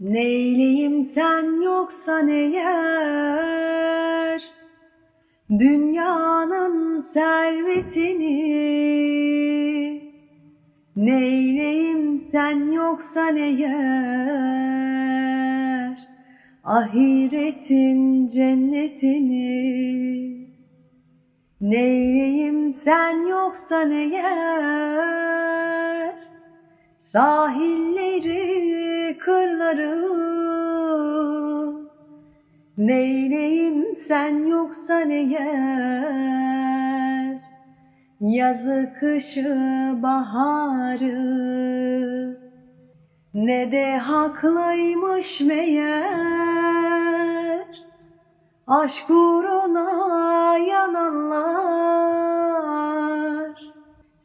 Neyleyim sen yoksan eğer Dünyanın servetini. Neyleyim sen yoksan eğer Ahiretin cennetini. Neyleyim sen yoksan eğer Sahilleri, kırları. Neyleyim sen yoksan eğer Yazı, kışı, baharı. Ne de haklıymış meğer? Aşk uğruna yananlar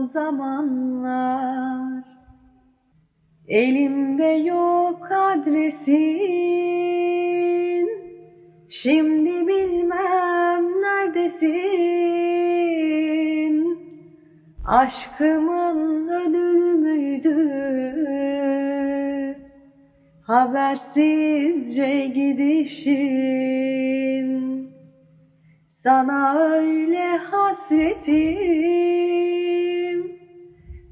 bu zamanlar. Elimde yok adresin. Şimdi bilmem neredesin? Aşkımın ödülü müydü? Habersizce gidişin. Sana öyle hasretim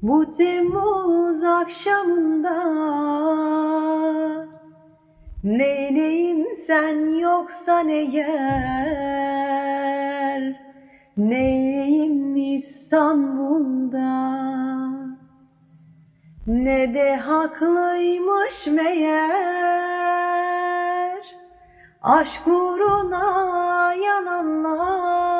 Bu Temmuz akşamında Neyleyim sen yoksan eğer Neyleyim İstanbul'da? Ne de haklıymış meğer? Aşk uğruna yananlar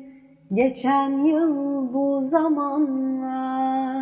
Geçen yıl bu zamanlar